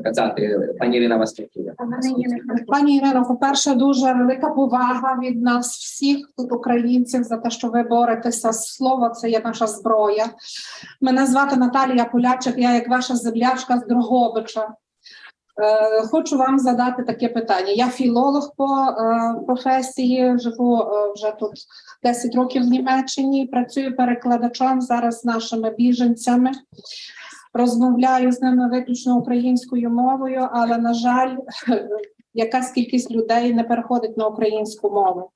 казати. Пані Ірина вас чекає. Пані Ірино, по-перше, дуже велика повага від нас всіх тут, українців, за те, що ви боретеся. Слово це є наша зброя. Мене звати Наталія Полячик, я як ваша землячка з Дрогобича. Е, Хочу вам задати таке питання. Я філолог по е, професії, живу е, вже тут 10 років в Німеччині, працюю перекладачем зараз з нашими біженцями. Розмовляю з ними виключно українською мовою, але на жаль, якась кількість людей не переходить на українську мову.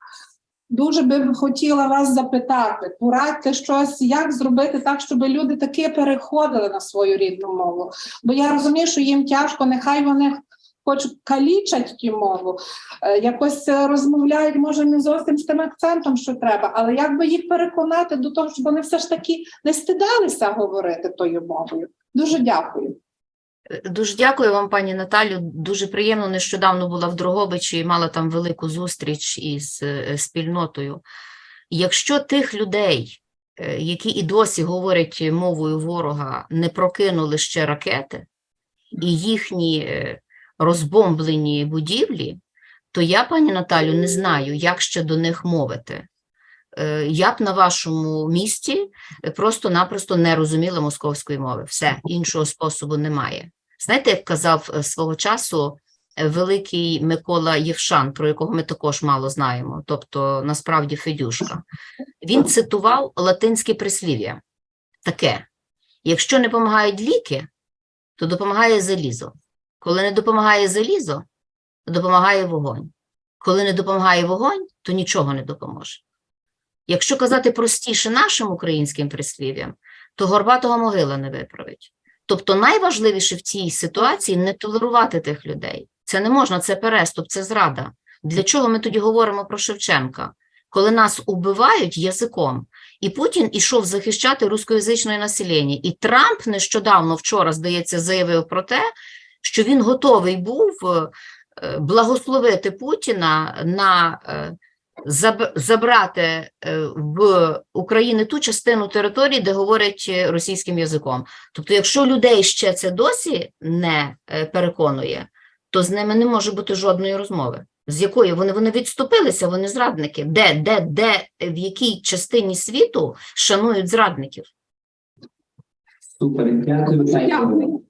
Дуже би хотіла вас запитати, порадьте щось, як зробити так, щоб люди таки переходили на свою рідну мову. Бо я розумію, що їм тяжко, нехай вони хоч калічать ті мову, е, якось е, розмовляють, може, не зовсім з тим акцентом, що треба, але як би їх переконати до того, щоб вони все ж таки не стидалися говорити тою мовою. Дуже дякую. Дуже дякую вам, пані Наталю. Дуже приємно. Нещодавно була в Дрогобичі і мала там велику зустріч із е, спільнотою. Якщо тих людей, е, які і досі говорять мовою ворога, не прокинули ще ракети і їхні е, розбомблені будівлі, то я, пані Наталю, не знаю, як ще до них мовити. Е, Я б на вашому місці е, просто-напросто не розуміла московської мови. Все, іншого способу немає. Знаєте, як казав е, свого часу великий Микола Євшан, про якого ми також мало знаємо, тобто насправді Федюшка, він цитував латинське прислів'я таке: якщо не допомагають ліки, то допомагає залізо. Коли не допомагає залізо, то допомагає вогонь. Коли не допомагає вогонь, то нічого не допоможе. Якщо казати простіше нашим українським прислів'ям, то горбатого могила не виправить. Тобто найважливіше в цій ситуації не толерувати тих людей. Це не можна, це переступ, це зрада. Для чого ми тоді говоримо про Шевченка? Коли нас убивають язиком, і Путін ішов захищати рускоязичне населення, і Трамп нещодавно вчора, здається, заявив про те, що він готовий був е, е, благословити Путіна на е, забрати е, в України ту частину території, де говорять е, російським язиком. Тобто, якщо людей ще це досі не е, переконує, то з ними не може бути жодної розмови. З якої вони, вони відступилися, вони зрадники. Де, де, де, в якій частині світу шанують зрадників? Супер, дякую,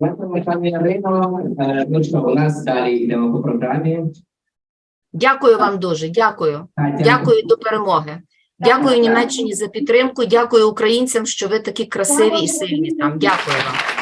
Дякую. Пані. Е, Ну що, у нас далі йдемо по програмі. Дякую вам дуже. Дякую. Дякую до перемоги. Дякую Німеччині за підтримку. Дякую українцям, що ви такі красиві і сильні там. Дякую вам.